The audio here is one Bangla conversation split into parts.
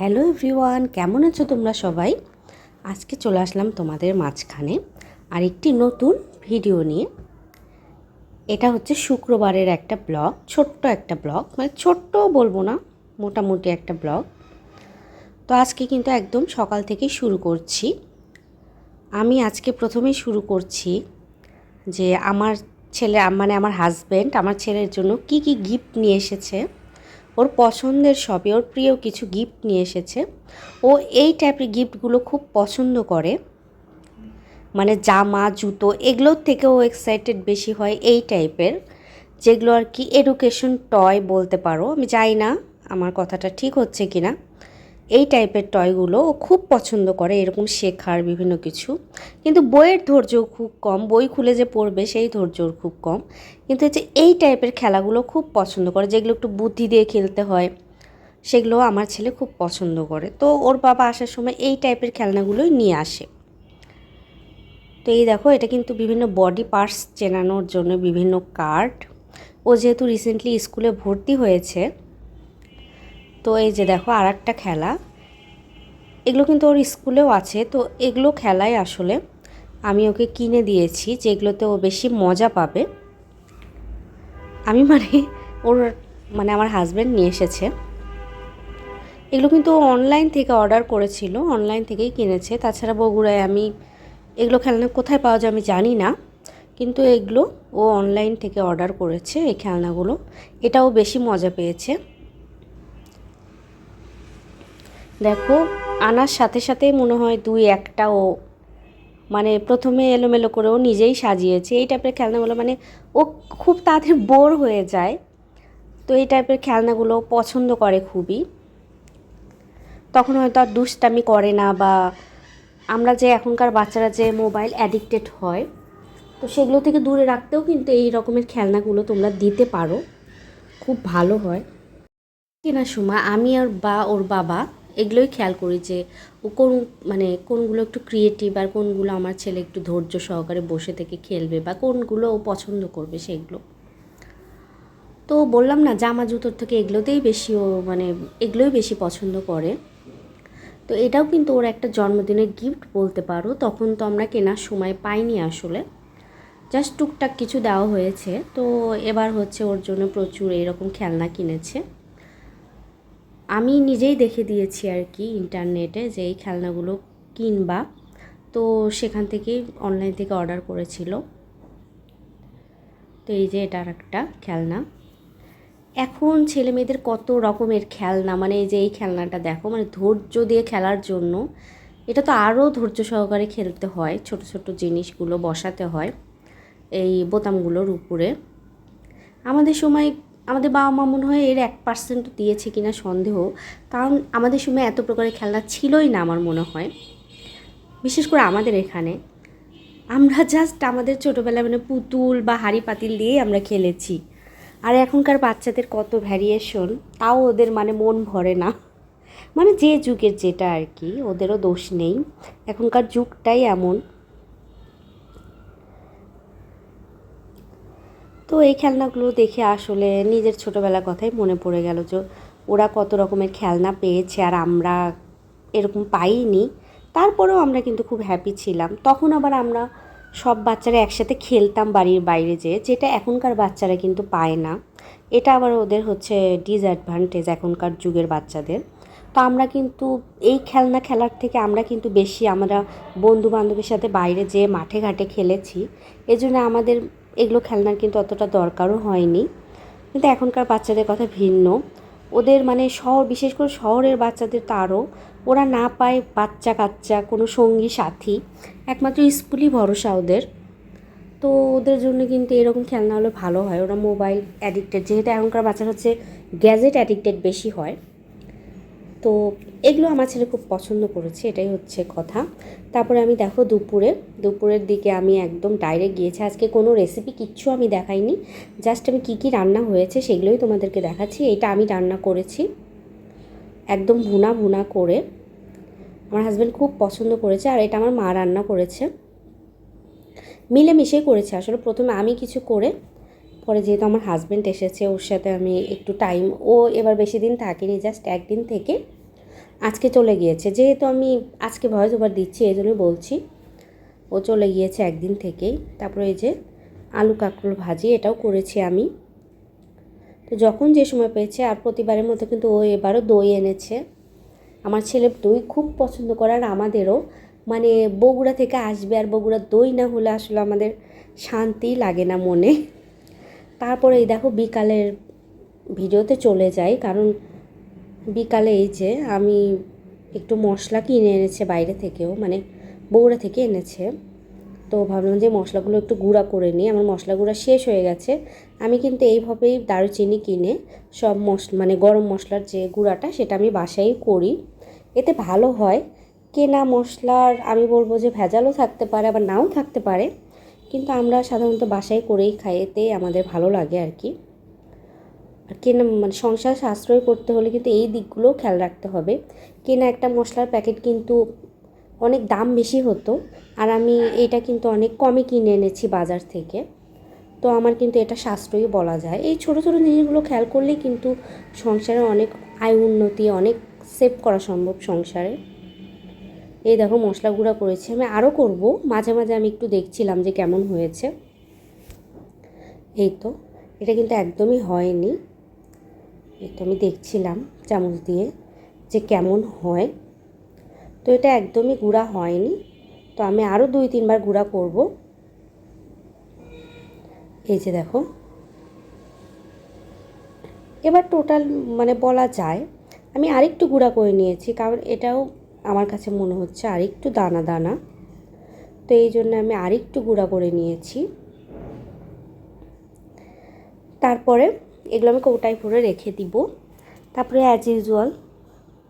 হ্যালো এভরিওয়ান, কেমন আছো তোমরা সবাই? আজকে চলে আসলাম তোমাদের মাঝখানে আর একটি নতুন ভিডিও নিয়ে। এটা হচ্ছে শুক্রবারের একটা ব্লগ, ছোট্ট একটা ব্লগ মানে ছোট্ট বলব না, মোটামুটি একটা ব্লগ। তো আজকে কিন্তু একদম সকাল থেকে শুরু করছি। আমি আজকে প্রথমেই শুরু করছি যে আমার ছেলে মানে আমার হাজব্যান্ড আমার ছেলের জন্য কি কি গিফট নিয়ে এসেছে। ওর পছন্দের সবই ওর প্রিয় কিছু গিফট নিয়ে এসেছে। ও এই টাইপের গিফটগুলো খুব পছন্দ করে। মানে জামা, জুতো এগুলোর থেকেও এক্সাইটেড বেশি হয় এই টাইপের যেগুলো আর কি এডুকেশন টয় বলতে পারো, আমি জানি না, আমার কথাটা ঠিক হচ্ছে কি না এই টাইপের টয়গুলো ও খুব পছন্দ করে, এরকম শেখার বিভিন্ন কিছু। কিন্তু বইয়ের ধৈর্য খুব কম, বই খুলে যে পড়বে সেই ধৈর্য খুব কম। কিন্তু হচ্ছে এই টাইপের খেলাগুলো খুব পছন্দ করে, যেগুলো একটু বুদ্ধি দিয়ে খেলতে হয়, সেগুলো আমার ছেলে খুব পছন্দ করে। তো ওর বাবা আসার সময় এই টাইপের খেলনাগুলোই নিয়ে আসে। তো এই দেখো, এটা কিন্তু বিভিন্ন বডি পার্টস চেনানোর জন্য বিভিন্ন কার্ড ও যেহেতু রিসেন্টলি স্কুলে ভর্তি হয়েছে, তো এই যে দেখো আর একটা খেলা। এগুলো কিন্তু ওর স্কুলেও আছে, তো এগুলো খেলাই আসলে আমি ওকে কিনে দিয়েছি যেগুলোতে ও বেশি মজা পাবে। আমি মানে ওর মানে আমার হাজব্যান্ড নিয়ে এসেছে। এগুলো কিন্তু অনলাইন থেকে অর্ডার করেছিল অনলাইন থেকেই কিনেছে। তাছাড়া বগুড়ায় আমি এগুলো খেলনা কোথায় পাওয়া যায় আমি জানি না, কিন্তু এগুলো ও অনলাইন থেকে অর্ডার করেছে এই খেলনাগুলো। এটাও বেশি মজা পেয়েছে। দেখো আনার সাথে সাথেই মনে হয় দুই একটা ও মানে প্রথমে এলোমেলো করে ও নিজেই সাজিয়েছে। এই টাইপের খেলনাগুলো মানে ও খুব তাড়াতাড়ি বোর হয়ে যায়। তো এই টাইপের খেলনাগুলো পছন্দ করে খুবই। তখন হয়তো আর দুষ্টামি করে না বা আমরা যে এখনকার বাচ্চারা যে মোবাইল অ্যাডিক্টেড হয়, তো সেগুলো থেকে দূরে রাখতেও কিন্তু এই রকমের খেলনাগুলো তোমরা দিতে পারো। খুব ভালো হয়। কেনার সময় আমি আর বা, ওর বাবা এগুলোই খেয়াল করি যে ও কোন মানে কোনগুলো একটু ক্রিয়েটিভ আর কোনগুলো আমার ছেলে একটু ধৈর্য সহকারে বসে থেকে খেলবে বা কোনগুলো ও পছন্দ করবে সেগুলো। তো বললাম না, জামা জুতোর থেকে এগুলোতেই বেশি ও মানে এগুলোই বেশি পছন্দ করে। তো এটাও কিন্তু ওর একটা জন্মদিনের গিফট বলতে পারো, তখন তো আমরা কেনার সময় পাইনি আসলে। জাস্ট টুকটাক কিছু দেওয়া হয়েছে, তো এবার হচ্ছে ওর জন্য প্রচুর এরকম খেলনা কিনেছে। আমি নিজেই দেখে দিয়েছি আর কি ইন্টারনেটে যে এই খেলনাগুলো কিনবা। তো সেখান থেকেই অনলাইন থেকে অর্ডার করেছিল। তো এই যে এটা একটা খেলনা। এখন ছেলে মেয়েদের কত রকমের খেলনা মানে এই যে এই খেলনাটা দেখো মানে ধৈর্য দিয়ে খেলার জন্য। এটা তো আরও ধৈর্য সহকারে খেলতে হয়, ছোট ছোট জিনিসগুলো বসাতে হয় এই বোতামগুলোর উপরে। আমাদের সময় আমাদের বাবা মা মনে হয় এর এক পার্সেন্ট দিয়েছে কিনা সন্দেহ। কারণ আমাদের সময় এত প্রকারের খেলনা ছিলই না আমার মনে হয়। বিশেষ করে আমাদের এখানে। আমরা জাস্ট আমাদের ছোটোবেলায় মানে পুতুল বা হাড়ি পাতিল দিয়েই আমরা খেলেছি। আর এখনকার বাচ্চাদের কত ভ্যারিয়েশন তাও ওদের মানে মন ভরে না। মানে যে যুগের যেটা আর কি, ওদেরও দোষ নেই। এখনকার যুগটাই এমন। তো এই খেলনাগুলো দেখে আসলে নিজের ছোটোবেলার কথাই মনে পড়ে গেল যে ওরা কত রকমের খেলনা পেয়েছে আর আমরা এরকম পাইনি। তারপরেও আমরা কিন্তু খুব হ্যাপি ছিলাম। তখন আবার আমরা সব বাচ্চারা একসাথে খেলতাম বাড়ির বাইরে যেয়ে, যেটা এখনকার বাচ্চারা কিন্তু পায় না। এটা আবার ওদের হচ্ছে ডিসঅ্যাডভান্টেজ এখনকার যুগের বাচ্চাদের। তো আমরা কিন্তু এই খেলনা খেলার থেকে আমরা কিন্তু বেশি আমরা বন্ধু বান্ধবের সাথে বাইরে যেয়ে মাঠে ঘাটে খেলেছি। এজন্য আমাদের এগুলো খেলনার কিন্তু অতটা দরকারও হয়নি। কিন্তু এখনকার বাচ্চাদের কথা ভিন্ন। ওদের মানে শহর, বিশেষ করে শহরের বাচ্চাদের তো আরও, ওরা না পায় বাচ্চা কাচ্চা, কোনো সঙ্গী, সাথী, একমাত্র স্কুলই ভরসা ওদের। তো ওদের জন্য কিন্তু এরকম খেলনা হলে ভালো হয়। ওরা মোবাইল অ্যাডিক্টেড যেহেতু এখনকার বাচ্চারা হচ্ছে গ্যাজেট অ্যাডিক্টেড বেশি হয়। তো এগুলো আমার ছেলে খুব পছন্দ করেছে, এটাই হচ্ছে কথা। তারপরে আমি দেখো দুপুরে, দুপুরের দিকে আমি একদম ডাইরেক্ট গিয়েছি। আজকে কোনো রেসিপি কিচ্ছু আমি দেখাইনি জাস্ট আমি কী কী রান্না হয়েছে সেগুলোই তোমাদেরকে দেখাচ্ছি। এটা আমি রান্না করেছি, একদম ভুনা ভুনা করে। আমার হাজব্যান্ড খুব পছন্দ করেছে আর এটা আমার মা রান্না করেছে। মিলেমিশেই করেছে, আসলে প্রথমে আমি কিছু করে পরে যেহেতু আমার হাজব্যান্ড এসেছে, ওর সাথে আমি একটু টাইম ও এবার বেশি দিন থাকেনি জাস্ট একদিন থেকে আজকে চলে গিয়েছে। যেহেতু আমি আজকে ভয়েস ওভার দিচ্ছি এই জন্যই বলছি, ও চলে গিয়েছে একদিন থেকেই। তারপরে এই যে আলু কাঁকরোল ভাজি, এটাও করেছি আমি। তো যখন যে সময় পেয়েছে, আর প্রতিবারের মতো কিন্তু ও এবারও দই এনেছে। আমার ছেলে দই খুব পছন্দ করে, আর আমাদেরও। মানে বগুড়া থেকে আসবে, আর বগুড়ার দই না হলে আসলে আমাদের শান্তি লাগে না মনে। তারপরে এই দেখো বিকালের ভিডিওতে চলে যাই, কারণ বিকালে এই যে আমি একটু মশলা কিনে এনেছে বাইরে থেকেও মানে বগুড়া থেকে এনেছে। তো ভাবলাম যে মশলাগুলো একটু গুঁড়া করে নিই, আমার মশলা গুঁড়া শেষ হয়ে গেছে। আমি কিন্তু এইভাবেই দারুচিনি কিনে সব মশ মানে গরম মশলার যে গুঁড়াটা সেটা আমি বাসায় করি। এতে ভালো হয়। কেনা মশলার আমি বলব যে ভেজালও থাকতে পারে, আবার নাও থাকতে পারে। কিন্তু আমরা সাধারণত বাসায় করেই খাইতে আমাদের ভালো লাগে আর কি। আর কেনা মানে সংসার সাশ্রয় করতে হলে কিন্তু এই দিকগুলোও খেয়াল রাখতে হবে। কেনা একটা মশলার প্যাকেট কিন্তু অনেক দাম বেশি হতো আর আমি এটা কিন্তু অনেক কমে কিনে এনেছি বাজার থেকে। তো আমার কিন্তু এটা সাশ্রয়ী বলা যায়। এই ছোটো ছোটো জিনিসগুলো খেয়াল করলেই কিন্তু সংসারে অনেক আয় উন্নতি, অনেক সেভ করা সম্ভব সংসারে। এই দেখো মশলা গুঁড়া করেছি, আমি আরও করব। মাঝে মাঝে আমি একটু দেখছিলাম যে কেমন হয়েছে। এই তো, এটা কিন্তু একদমই হয়নি। এই তো আমি দেখছিলাম চামচ দিয়ে যে কেমন হয়। তো এটা একদমই গুঁড়া হয়নি। তো আমি আরও দুই, তিনবার গুঁড়া করব। এই যে দেখো। এবার টোটাল মানে বলা যায়, আমি আরেকটু গুঁড়া করে নিয়েছি, কারণ এটাও আমার কাছে মনে হচ্ছে আরেকটু দানা দানা। তো এই জন্য আমি আরেকটু গুঁড়া করে নিয়েছি। তারপরে এগুলো আমি কৌটায় ভরে রেখে দিব। তারপরে অ্যাজ ইউজুয়াল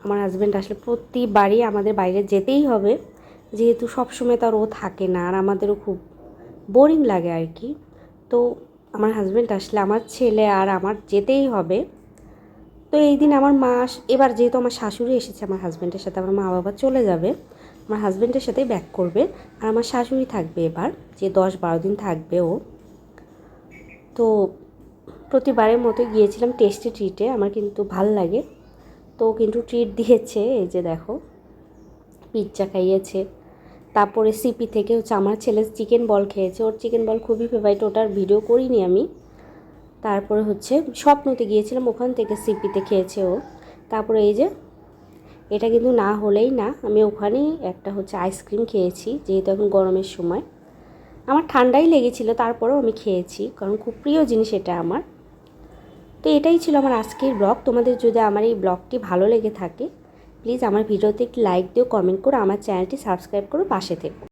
আমার হাজব্যান্ড আসলে প্রতিবারই আমাদের বাইরে যেতেই হবে। যেহেতু সবসময় তার ও থাকে না, আর আমাদেরও খুব বোরিং লাগে আর কি। তো আমার হাজব্যান্ড আসলে আমার ছেলে আর আমার যেতেই হবে। তো এই দিন আমার মা এবার যেহেতু আমার শাশুড়ি এসেছে, আমার হাজব্যান্ডের সাথে আমার মা বাবা চলে যাবে, আমার হাজব্যান্ডের সাথেই ব্যাক করবে, আর আমার শাশুড়ি থাকবে এবার, যে দশ বারো দিন থাকবে ও। তো প্রতিবারের মতো গিয়েছিলাম টেস্টি ট্রিটে আমার কিন্তু ভালো লাগে। তো কিন্তু ট্রিট দিয়েছে, এই যে দেখো পিৎজা খাইয়েছে। তারপরে সিপি থেকে হচ্ছে আমার ছেলে চিকেন বল খেয়েছে, ওর চিকেন বল খুবই ফেভারিট ওটার ভিডিও করিনি আমি। তারপরে হচ্ছে স্বপ্নতে গিয়েছিলাম, ওখান থেকে সিপিতে খেয়েছে ও। তারপরে এই যে, এটা কিন্তু না হলেই না, আমি ওখানেই একটা হচ্ছে আইসক্রিম খেয়েছি, যেহেতু এখন গরমের সময়। আমার ঠান্ডাই লেগেছিলো, তারপরেও আমি খেয়েছি, কারণ খুব প্রিয় জিনিস এটা আমার। তো এটাই ছিল আমার আজকের ব্লগ। তোমাদের যদি আমার এই ব্লগটি ভালো লেগে থাকে, প্লিজ আমার ভিডিওতে একটি লাইক দিও, কমেন্ট করো, আমার চ্যানেলটি সাবস্ক্রাইব করো, পাশে থেকো।